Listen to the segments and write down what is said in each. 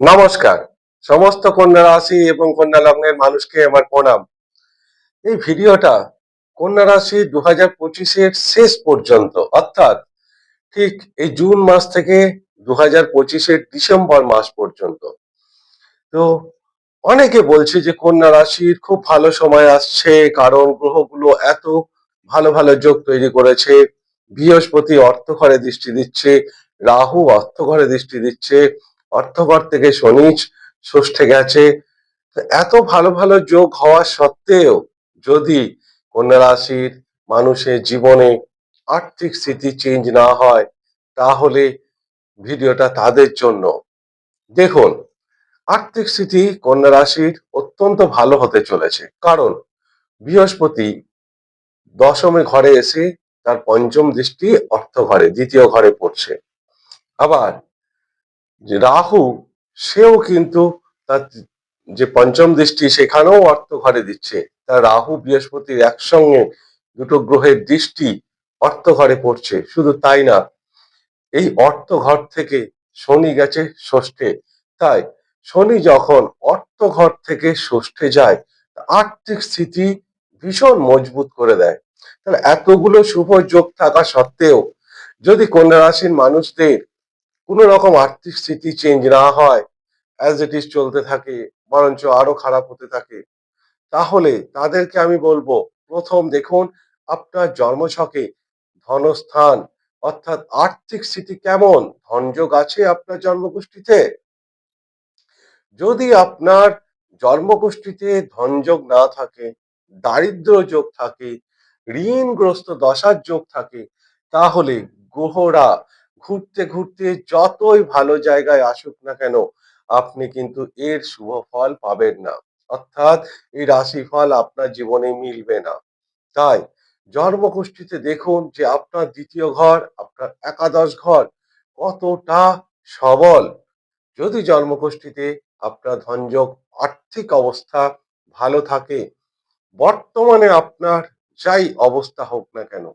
নমস্কার। সমস্ত কন্যা রাশি এবং কন্যা লগ্নের মানুষকে আমার প্রণাম। এই ভিডিওটা কন্যা রাশি দু হাজার পঁচিশের শেষ পর্যন্ত, অর্থাৎ ঠিক এই জুন মাস থেকে দু হাজার পঁচিশের ডিসেম্বর মাস পর্যন্ত। তো অনেকে বলছে যে কন্যা রাশির খুব ভালো সময় আসছে, কারণ গ্রহগুলো এত ভালো ভালো যোগ তৈরি করেছে, বৃহস্পতি অর্থ ঘরে দৃষ্টি দিচ্ছে, রাহু অর্থ ঘরে দৃষ্টি দিচ্ছে অর্থঘর থেকে শনিজ ষষ্ঠে গেছে। এত ভালো ভালো যোগ হওয়া সত্ত্বেও যদি কন্যা রাশির মানুষের জীবনে আর্থিক স্থিতি চেঞ্জ না হয়, তাহলে ভিডিওটা তাদের জন্য। দেখুন, আর্থিক স্থিতি কন্যা রাশির অত্যন্ত ভালো হতে চলেছে। কারণ বৃহস্পতি দশমে ঘরে এসে তার পঞ্চম দৃষ্টি অর্থ ঘরে দ্বিতীয় ঘরে পড়ছে। আবার রাহু, সেও কিন্তু তার যে পঞ্চম দৃষ্টি, সেখানেও অর্থ ঘরে দিচ্ছে। তার রাহু বৃহস্পতির একসঙ্গে দুটো গ্রহের দৃষ্টি অর্থ ঘরে পড়ছে। শুধু তাই না, এই অর্থ ঘর থেকে শনি গেছে ষষ্ঠে। তাই শনি যখন অর্থ ঘর থেকে ষষ্ঠে যায়, আর্থিক স্থিতি ভীষণ মজবুত করে দেয়। তাহলে এতগুলো শুভ যোগ থাকা সত্ত্বেও যদি কন্যা রাশির মানুষদের কোনো রকম আর্থিক স্থিতি চেঞ্জ না হয় অ্যাজ ইট ইজ চলতে থাকে, বরঞ্চ আরও খারাপ হতে থাকে। তাহলে তাদেরকে আমি বলব, প্রথম দেখুন আপনার জন্মছকে ধনস্থান, অর্থাৎ আর্থিক স্থিতি কেমন? ধনযোগ আছে আপনার জন্মগোষ্ঠীতে? যদি আপনার জন্মগোষ্ঠীতে ধনযোগ না থাকে, দারিদ্র যোগ থাকে, ঋণগ্রস্ত দশার যোগ থাকে, তাহলে গ্রহরা ঘুরতে ঘুরতে যতই ভালো জায়গায় আসুক না কেন, আপনি কিন্তু এর শুভ ফল পাবেন না। অর্থাৎ এই রাশিফল আপনার জীবনে মিলবে না। তাই জন্মগোষ্ঠীতে দেখুন যে আপনার দ্বিতীয় ঘর, আপনার একাদশ ঘর কতটা সবল। যদি জন্মগোষ্ঠীতে আপনার ধনযোগ, আর্থিক অবস্থা ভালো থাকে, বর্তমানে আপনার যাই অবস্থা হোক না কেন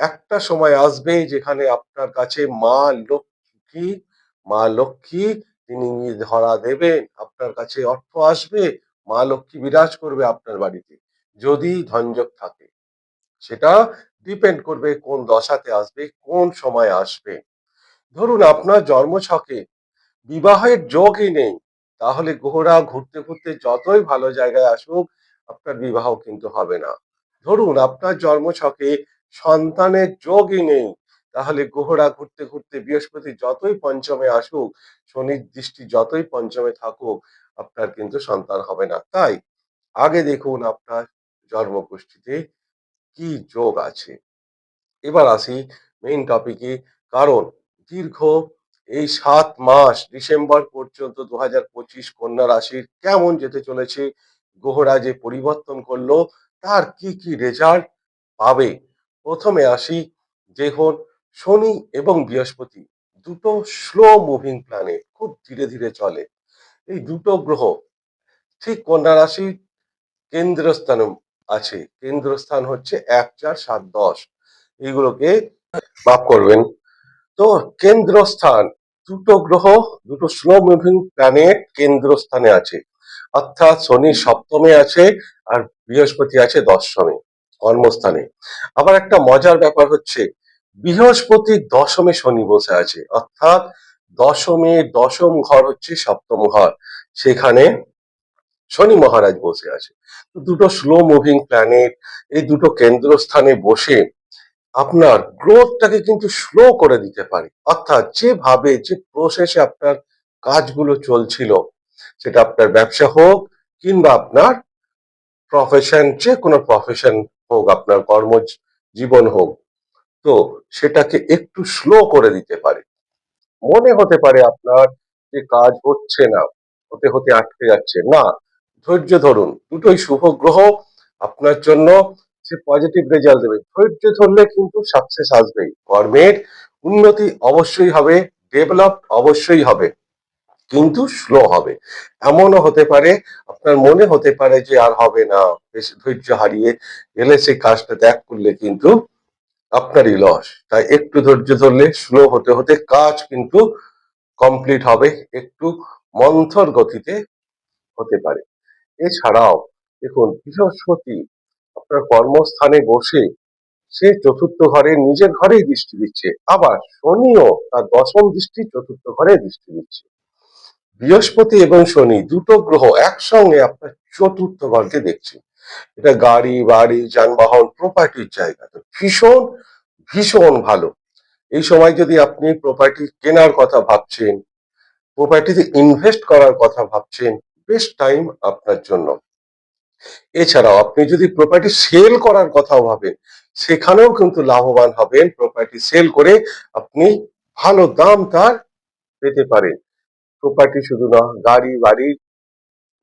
একটা সময় আসবে যেখানে আপনার কাছে মা লক্ষ্মী মা লক্ষ্মী, তিনি ধরা দেবেন, আপনার কাছে অর্থ আসবে, মা লক্ষ্মী বিরাজ করবে আপনার বাড়িতে, যদি ধনযোগ থাকে। সেটা ডিপেন্ড করবে কোন দশাতে আসবে, কোন সময় আসবে। ধরুন আপনার জন্মছকে বিবাহের যোগই নেই, তাহলে গ্রহরা ঘুরতে ঘুরতে যতই ভালো জায়গায় আসুক, আপনার বিবাহ কিন্তু হবে না। ধরুন আপনার জন্মছকে সন্তানের যোগই নেই। তাহলে গ্রহরা ঘুরতে ঘুরতে বৃহস্পতি যতই পঞ্চমে আসুক, শনির দৃষ্টি যতই পঞ্চমে থাকুক, আপনার কিন্তু সন্তান হবে না। তাই আগে দেখুন আপনার জন্মগোষ্ঠীতে কি যোগ আছে। এবার আসি মেইন টপিকে কারণ দীর্ঘ এই সাত মাস ডিসেম্বর পর্যন্ত দু হাজার পঁচিশ কন্যা রাশির কেমন যেতে চলেছে গ্রহরা যে পরিবর্তন করল, তার কি কি রেজাল্ট পাবে প্রথমে আসি দেখুন শনি এবং বৃহস্পতি, দুটো স্লো মুভিং প্ল্যানেট খুব ধীরে ধীরে চলে। এই দুটো গ্রহ, ঠিক কন্যা রাশির কেন্দ্রস্থান আছে। কেন্দ্রস্থান হচ্ছে এক, চার, সাত, দশ। এইগুলোকে মাফ করবেন। তো কেন্দ্রস্থান, দুটো গ্রহ, দুটো স্লো মুভিং প্ল্যানেট কেন্দ্রস্থানে আছে। অর্থাৎ শনি সপ্তমে আছে আর বৃহস্পতি আছে দশমে। কর্মস্থানে। আবার একটা মজার ব্যাপার হচ্ছে, বৃহস্পতি দশমে শনি বসে আছে, অর্থাৎ দশমে দশম ঘর হচ্ছে সপ্তম ঘর। সেখানে শনি মহারাজ বসে আছে। দুটো স্লো মুভিং প্ল্যানেট এই দুটো কেন্দ্রস্থানে বসে আপনার গ্রোথটাকে কিন্তু স্লো করে দিতে পারে। অর্থাৎ যেভাবে, যে প্রসেসে আপনার কাজগুলো চলছিল, সেটা আপনার ব্যবসা হোক কিংবা আপনার প্রফেশন যে কোনো প্রফেশন হোক, আপনার কর্ম জীবন হোক, তো সেটাকে একটু স্লো করে দিতে পারে। মনে হতে পারে আপনার যে কাজ হচ্ছে না, হতে হতে আটকে যাচ্ছে। না, ধৈর্য ধরুন, দুটোই শুভ গ্রহ, আপনার জন্য সে পজিটিভ রেজাল্ট দেবে। ধৈর্য ধরলে কিন্তু সাকসেস আসবেই। কর্মের উন্নতি অবশ্যই হবে ডেভেলপ অবশ্যই হবে। কিন্তু স্লো হবে। এমনও হতে পারে, আপনার মনে হতে পারে যে আর হবে না, বেশ ধৈর্য হারিয়ে গেলে সেই কাজটা ত্যাগ করলে কিন্তু আপনারই লস তাই একটু ধৈর্য ধরলে স্লো হতে হতে কাজ কিন্তু কমপ্লিট হবে, একটু মন্থর গতিতে হতে পারে। এছাড়াও দেখুন, বৃহস্পতি আপনার কর্মস্থানে বসে সে চতুর্থ ঘরে নিজের ঘরেই দৃষ্টি দিচ্ছে, আবার শনিও তার দশম দৃষ্টি চতুর্থ ঘরে দৃষ্টি দিচ্ছে। বৃহস্পতি এবং শনি দুটো গ্রহ একসঙ্গে আপনার চতুর্থ ঘরকে দেখছে। এটা গাড়ি, বাড়ি, যানবাহন প্রপার্টির জায়গা। তো ভীষণ ভীষণ ভালো। এই সময় যদি আপনি প্রপার্টি কেনার কথা ভাবছেন প্রপার্টিতে ইনভেস্ট করার কথা ভাবছেন বেস্ট টাইম আপনার জন্য। এছাড়াও আপনি যদি প্রপার্টি সেল করার কথাও ভাবেন, সেখানেও কিন্তু লাভবান হবেন। প্রপার্টি সেল করে আপনি ভালো দাম তার পেতে পারেন। প্রপার্টি শুধু না, গাড়ি, বাড়ি,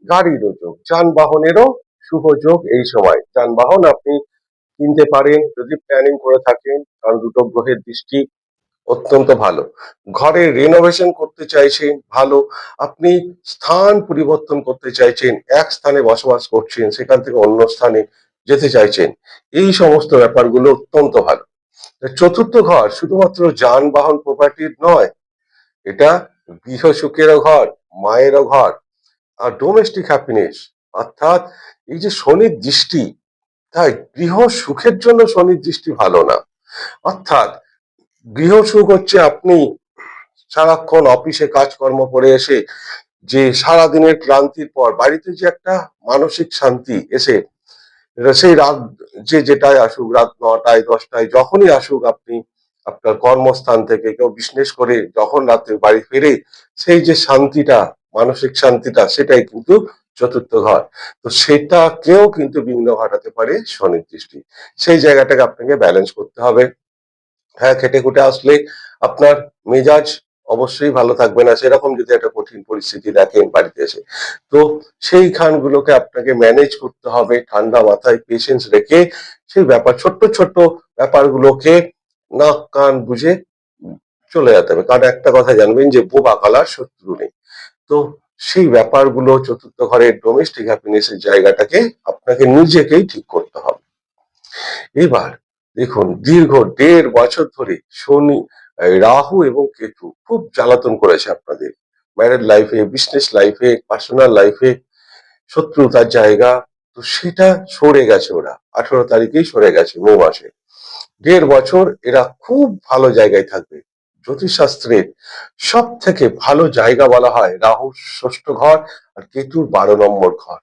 গাড়িরও যোগ, যানবাহনেরও শুভ যোগ এই সময়। যানবাহন আপনি কিনতে পারেন, যদি প্ল্যানিং করে থাকেন, কারণ দুটো গ্রহের দৃষ্টি অত্যন্ত ভালো। ঘরে রিনোভেশন করতে চাইছেন, ভালো। আপনি স্থান পরিবর্তন করতে চাইছেন, এক স্থানে বসবাস করছেন, সেখান থেকে অন্য স্থানে যেতে চাইছেন, এই সমস্ত ব্যাপারগুলো অত্যন্ত ভালো। চতুর্থ ঘর শুধুমাত্র যানবাহন প্রপার্টির নয়, এটা গৃহ সুখেরও ঘর, মায়েরও ঘর, আর ডোমেস্টিক হ্যাপিনেস অর্থাৎ এই যে শনির দৃষ্টি, তাই গৃহ সুখের জন্য শনির দৃষ্টি ভালো না। অর্থাৎ গৃহ সুখ হচ্ছে আপনি সারাক্ষণ অফিসে কাজকর্ম করে এসে যে সারাদিনের ক্লান্তির পর বাড়িতে যে একটা মানসিক শান্তি এসে, সেই রাত যে যেটাই আসুক, রাত নটায়, দশটায়, যখনই আসুক আপনি আপনার কর্মস্থান থেকে কেউ বিজনেস করে যখন রাতে বাড়ি ফেরে, সেই যে শান্তিটা, মানসিক শান্তিটা, সেটাই কিন্তু চতুর্থ ঘর। তো সেটাকেও কিন্তু বিঘ্ন ঘটাতে পারে শনির দৃষ্টি। সেই জায়গাটাকে আপনাকে ব্যালেন্স করতে হবে। হ্যাঁ খেটে খুটে আসলে আপনার মেজাজ অবশ্যই ভালো থাকবে না। সেরকম যদি একটা কঠিন পরিস্থিতি দেখেন বাড়িতে এসে। তো সেই খানগুলোকে আপনাকে ম্যানেজ করতে হবে। ঠান্ডা মাথায় পেশেন্স রেখে সেই ব্যাপার, ছোট্ট ছোট্ট ব্যাপারগুলোকে নাক, কান বুঝে চলে যেতে হবে। কারণ একটা কথা জানবেন যে বোবা কালার শত্রু নেই। তো সেই ব্যাপারগুলো চতুর্থ ঘরের ডোমেস্টিক হ্যাপিনেসের জায়গাটাকে আপনাকে নিজেকেই ঠিক করতে হবে। এবার দেখুন, দীর্ঘ দেড় বছর ধরে শনি রাহু এবং কেতু খুব জ্বালাতন করেছে আপনাদের। ম্যারেড লাইফে বিজনেস লাইফে পার্সোনাল লাইফে শত্রুতার জায়গা, তো সেটা সরে গেছে ওরা। আঠারো তারিখেই সরে গেছে, মে মাসে। দেড় বছর এরা খুব ভালো জায়গায় থাকবে। জ্যোতিষশাস্ত্রের সব থেকে ভালো জায়গা বলা হয় রাহুর ষষ্ঠ ঘর আর কেতুর বারো নম্বর ঘর।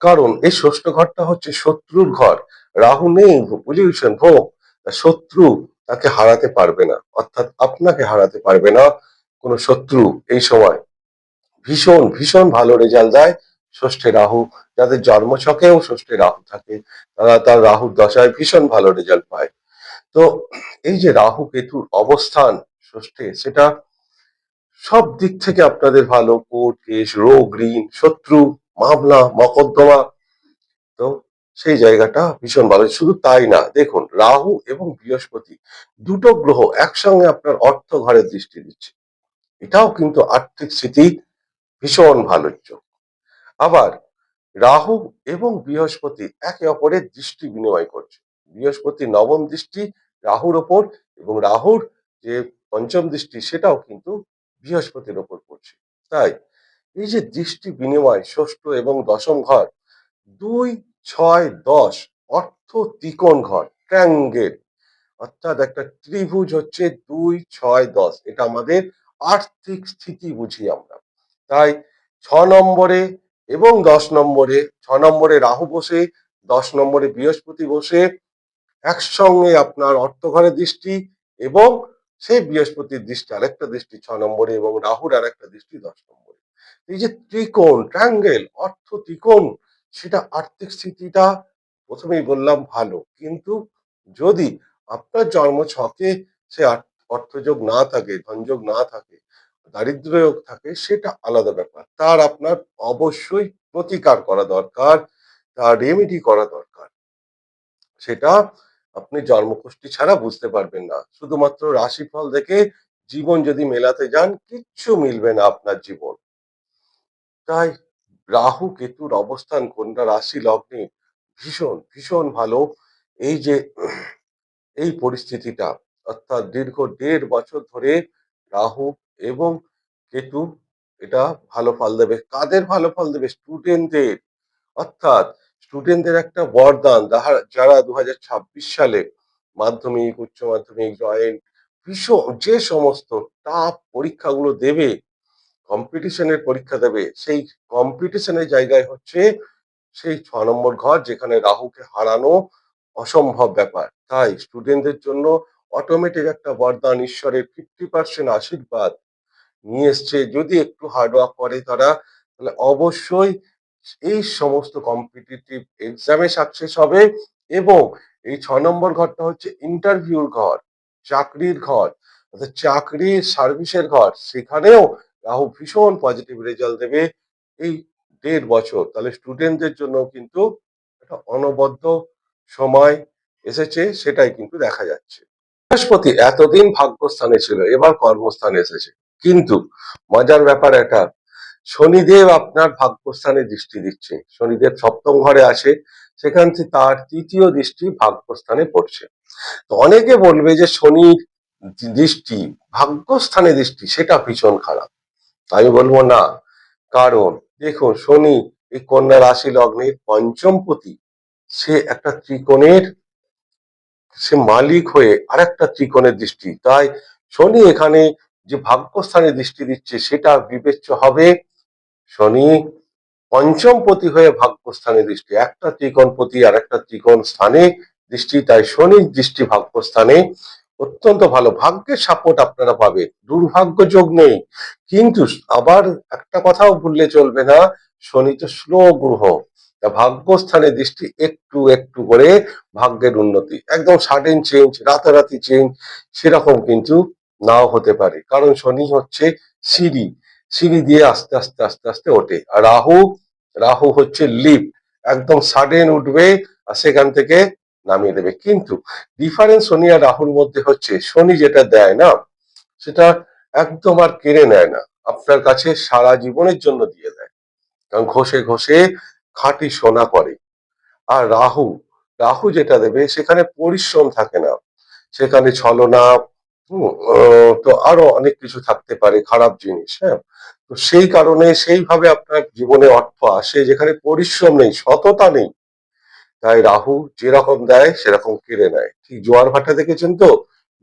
কারণ এই ষষ্ঠ ঘরটা হচ্ছে শত্রুর ঘর। রাহু নেই পজিশন হোক শত্রু তাকে হারাতে পারবে না। অর্থাৎ আপনাকে হারাতে পারবে না কোনো শত্রু এই সময়। ভীষণ ভীষণ ভালো রেজাল্ট দেয় ষষ্ঠে রাহু। যাদের জন্মছকেও ষষ্ঠে রাহু থাকে, তারা তার রাহুর দশায় ভীষণ ভালো রেজাল্ট পায়। তো এই যে রাহু কেতুর অবস্থান ষষ্ঠে, সেটা সব দিক থেকে আপনাদের ভালো। কোর্ট কেস, রোগ, ঋণ, শত্রু, মামলা, মকদ্দমা। তো সেই জায়গাটা ভীষণ ভালো। শুধু তাই না, দেখুন, রাহু এবং বৃহস্পতি দুটো গ্রহ একসঙ্গে আপনার অর্থ ঘরে দৃষ্টি দিচ্ছে। এটাও কিন্তু আর্থিক স্থিতি ভীষণ ভালো যোগ। আবার রাহু এবং বৃহস্পতি একে অপরের দৃষ্টি বিনিময় করছে। বৃহস্পতি নবম দৃষ্টি রাহুর ওপর এবং রাহুর যে পঞ্চম দৃষ্টি সেটাও কিন্তু বৃহস্পতির ওপর পড়ছে। তাই এই যে দৃষ্টি বিনিময় ষষ্ঠ এবং দশম ঘর, দুই, ছয়, দশ অর্থ ত্রিকোণ ঘর ট্রায়াঙ্গেল অর্থাৎ একটা ত্রিভুজ হচ্ছে দুই, ছয়, দশ। এটা আমাদের আর্থিক স্থিতি বুঝি আমরা। তাই ছ নম্বরে এবং দশ নম্বরে, ছ নম্বরে রাহু বসে, দশ নম্বরে বৃহস্পতি বসে একসঙ্গে আপনার অর্থঘরে দৃষ্টি এবং সেই বৃহস্পতির দৃষ্টি, আরেকটা দৃষ্টি ছ নম্বরে এবং রাহুর আরেকটা দৃষ্টি দশ নম্বরে। এই যে ত্রিকোণ ট্রায়াঙ্গেল অর্থ ত্রিকোণ, সেটা আর্থিক স্থিতিটা প্রথমেই বললাম ভালো। কিন্তু যদি আপনার জন্ম ছকে সে অর্থযোগ না থাকে, ধনযোগ না থাকে দারিদ্র যোগ থাকে, সেটা আলাদা ব্যাপার। তার আপনার অবশ্যই প্রতিকার করা দরকার, তার রেমেডি করা দরকার। সেটা আপনি জন্মকুষ্টি ছাড়া বুঝতে পারবেন না। শুধুমাত্র রাশিফল দেখে জীবন যদি মেলাতে যান, কিচ্ছু মিলবে না আপনার জীবন। তাই রাহু, কেতুর অবস্থান কোনটা? রাশি, লগ্নে, ভীষণ ভীষণ ভালো। এই যে, এই পরিস্থিতিটা, অর্থাৎ দীর্ঘ দেড় বছর ধরে রাহু এবং কেতু, এটা ভালো ফল দেবে। কাদের ভালো ফল দেবে? স্টুডেন্টদের অর্থাৎ স্টুডেন্টদের একটা বরদান। যারা দু সালে মাধ্যমিক, উচ্চ মাধ্যমিক, জয়েন্ট ভীষণ যে সমস্ত টাফ পরীক্ষাগুলো দেবে কম্পিটিশনের পরীক্ষা দেবে, সেই কম্পিটিশনের জায়গায় হচ্ছে সেই ছ নম্বর ঘর যেখানে রাহুকে হারানো অসম্ভব ব্যাপার। তাই স্টুডেন্টদের জন্য অটোমেটিক একটা বরদান, ঈশ্বরের ফিফটি পার্সেন্ট আশীর্বাদ নিয়ে এসছে। যদি একটু হার্ডওয়ার্ক করে তারা, তাহলে অবশ্যই এই সমস্ত কম্পিটিটিভ এক্সামে সাকসেস হবে এবং এই ছ নম্বর ঘরটা হচ্ছে ইন্টারভিউর ঘর, চাকরির ঘর, অর্থাৎ চাকরির সার্ভিসের ঘর। সেখানেও রাহু ভীষণ পজিটিভ রেজাল্ট দেবে এই দেড় বছর। তাহলে স্টুডেন্টদের জন্য কিন্তু একটা অনবদ্য সময় এসেছে, সেটাই কিন্তু দেখা যাচ্ছে। বৃহস্পতি এতদিন ভাগ্যস্থানে ছিল, এবার কর্মস্থানে এসেছে। কিন্তু মজার ব্যাপার এটা শনিদেব আপনার ভাগ্যস্থানে দৃষ্টি দিচ্ছে। শনিদেব সপ্তম ঘরে আসে সেখান থেকে তার তৃতীয় দৃষ্টি ভাগ্যস্থানে পড়ছে। তো অনেকে বলবে যে শনির দৃষ্টি, ভাগ্যস্থানে দৃষ্টি, সেটা ভীষণ খারাপ। আমি বলব না। কারণ দেখুন, শনি এই কন্যা রাশি লগ্নের পঞ্চমপতি সে একটা ত্রিকোণের, সে মালিক হয়ে আর একটা ত্রিকোণের দৃষ্টি। তাই শনি এখানে যে ভাগ্যস্থানে দৃষ্টি দিচ্ছে, সেটা বিবেচ্য হবে। শনি পঞ্চমপতি হয়ে ভাগ্যস্থানে দৃষ্টি। একটা ত্রিকোণপতি আর একটা ত্রিকোণ স্থানে দৃষ্টি, তাই শনির দৃষ্টি ভাগ্যস্থানে অত্যন্ত ভালো। ভাগ্যের সাপোর্ট আপনারা পাবে। দুর্ভাগ্য যোগ নেই। কিন্তু আবার একটা কথাও ভুললে চলবে না, শনি তো স্লো গ্রহ। ভাগ্যস্থানে দৃষ্টি একটু একটু করে ভাগ্যের উন্নতি। একদম সাডেন চেঞ্জ রাতারাতি চেঞ্জ সেরকম কিন্তু নাও হতে পারে। কারণ শনি হচ্ছে সিঁড়ি। সিঁড়ি দিয়ে আস্তে আস্তে আস্তে আস্তে ওঠে। আর রাহু রাহু হচ্ছে লিফট একদম সাডেন উঠবে আর সেখান থেকে নামিয়ে দেবে। কিন্তু ডিফারেন্স শনি আর রাহুর মধ্যে হচ্ছে, শনি যেটা দেয় না, সেটা একদম আর কেড়ে নেয় না। আপনার কাছে সারা জীবনের জন্য দিয়ে দেয়। কারণ ঘষে ঘষে খাঁটি সোনা করে আর রাহু রাহু যেটা দেবে, সেখানে পরিশ্রম থাকে না। সেখানে ছলনা তো আরও অনেক কিছু থাকতে পারে, খারাপ জিনিস হ্যাঁ? তো সেই কারণে সেইভাবে আপনার জীবনে অর্থ আসে, যেখানে পরিশ্রম নেই, সততা নেই। তাই রাহু যেরকম দেয়, সেরকম কেড়ে নেয়। ঠিক জোয়ার ভাটা দেখেছেন তো?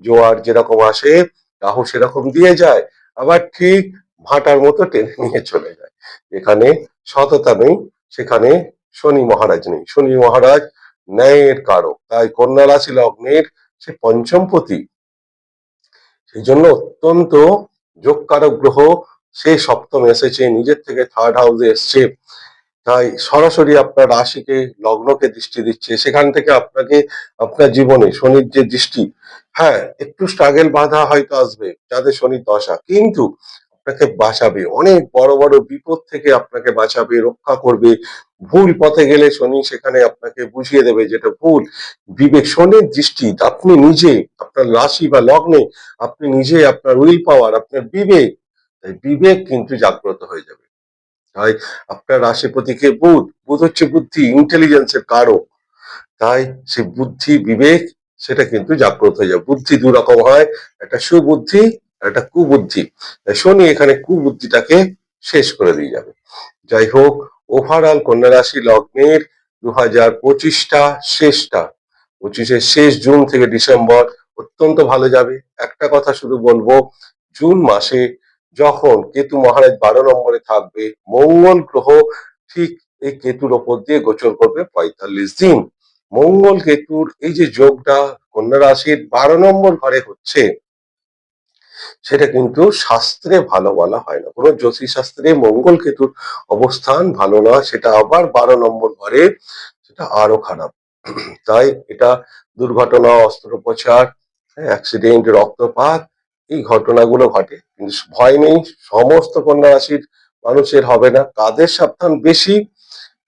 জোয়ার যেরকম আসে, রাহু সেরকম দিয়ে যায়, আবার ঠিক ভাটার মতো টেনে নিয়ে চলে যায়। এখানে সততা নেই, সেখানে শনি মহারাজ নেই। শনি মহারাজ ন্যায়ের কারক। তাই কন্যা রাশি লগ্নের সে পঞ্চমপতি সেই জন্য অত্যন্ত যোগকারক গ্রহ সে সপ্তম এসেছে, নিজের থেকে থার্ড হাউসে এসছে। তাই সরাসরি আপনার রাশিকে, লগ্নকে দৃষ্টি দিচ্ছে। সেখান থেকে আপনাকে, আপনার জীবনে শনির যে দৃষ্টি হ্যাঁ একটু স্ট্রাগেল বাধা হয়তো আসবে যাদের শনির দশা। কিন্তু আপনাকে বাঁচাবে। অনেক বড় বড় বিপদ থেকে আপনাকে বাঁচাবে, রক্ষা করবে। ভুল পথে গেলে শনি সেখানে আপনাকে বুঝিয়ে দেবে যেটা ভুল। বিবেক, শনির দৃষ্টি, আপনি নিজে, আপনার রাশি বা লগ্নে, আপনি নিজে আপনার উইল পাওয়ার, আপনার বিবেক। তাই বিবেক কিন্তু জাগ্রত হয়ে যাবে। তাই আপনার রাশিপতিকে বুধ বুধ হচ্ছে বুদ্ধি ইন্টেলিজেন্সের কারক। তাই সে বুদ্ধি, বিবেক, সেটা কিন্তু জাগ্রত হয়ে যায় বুদ্ধি দু রকম হয়, একটা সুবুদ্ধি একটা কুবুদ্ধি। শনি এখানে কুবুদ্ধিটাকে শেষ করে দিয়ে যাবে। যাই হোক ওভারঅল কন্যা রাশি লগ্নের দু হাজার পঁচিশটা শেষটা পঁচিশের শেষ জুন থেকে ডিসেম্বর অত্যন্ত ভালো যাবে। একটা কথা শুধু বলব, জুন মাসে যখন কেতু মহারাজ বারো নম্বরে থাকবে, মঙ্গল গ্রহ ঠিক এই কেতুর ওপর দিয়ে গোচর করবে পঁয়তাল্লিশ দিন। মঙ্গল কেতুর এই যে যোগটা কন্যা রাশির বারো নম্বর ঘরে হচ্ছে সেটা কিন্তু শাস্ত্রে ভালো বলা হয় না। কোনো জ্যোতিষ শাস্ত্রে মঙ্গল কেতুর অবস্থান ভালো না সেটা আবার বারো নম্বর ঘরে সেটা আরও খারাপ। তাই এটা দুর্ঘটনা, অস্ত্রোপচার অ্যাক্সিডেন্ট রক্তপাত, এই ঘটনাগুলো ঘটে। কিন্তু ভয় নেই, সমস্ত কন্যা রাশির মানুষের হবে না। কাদের সাবধান বেশি?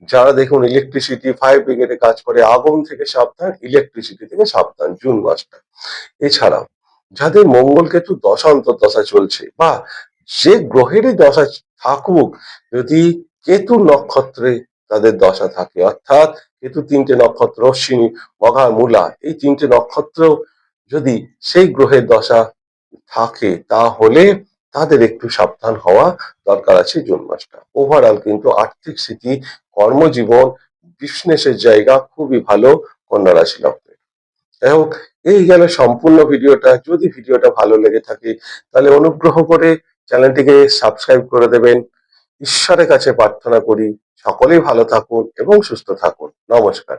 যারা দেখুন ইলেকট্রিসিটি ফায়ার ব্রিগেডে কাজ করে, আগুন থেকে সাবধান ইলেকট্রিসিটি থেকে সাবধান জুন মাসটা। এছাড়াও যাদের মঙ্গল কেতু দশান্তর দশা চলছে, বা যে গ্রহেরই দশা থাকুক, যদি কেতু নক্ষত্রে তাদের দশা থাকে, অর্থাৎ কেতু তিনটে নক্ষত্র অশ্বিনী মঘা, মূলা, এই তিনটে নক্ষত্র যদি সেই গ্রহের দশা থাকে, তাহলে তাদের একটু সাবধান হওয়া দরকার আছে জুন মাসটা। ওভারঅল কিন্তু আর্থিক স্থিতি, কর্মজীবন বিজনেসের জায়গা খুবই ভালো কন্যা রাশি লগ্নের যাই হোক, এই গেল সম্পূর্ণ ভিডিওটা। যদি ভিডিওটা ভালো লেগে থাকে, তাহলে অনুগ্রহ করে চ্যানেলটিকে সাবস্ক্রাইব করে দেবেন। ঈশ্বরের কাছে প্রার্থনা করি, সকলেই ভালো থাকুন এবং সুস্থ থাকুন। নমস্কার।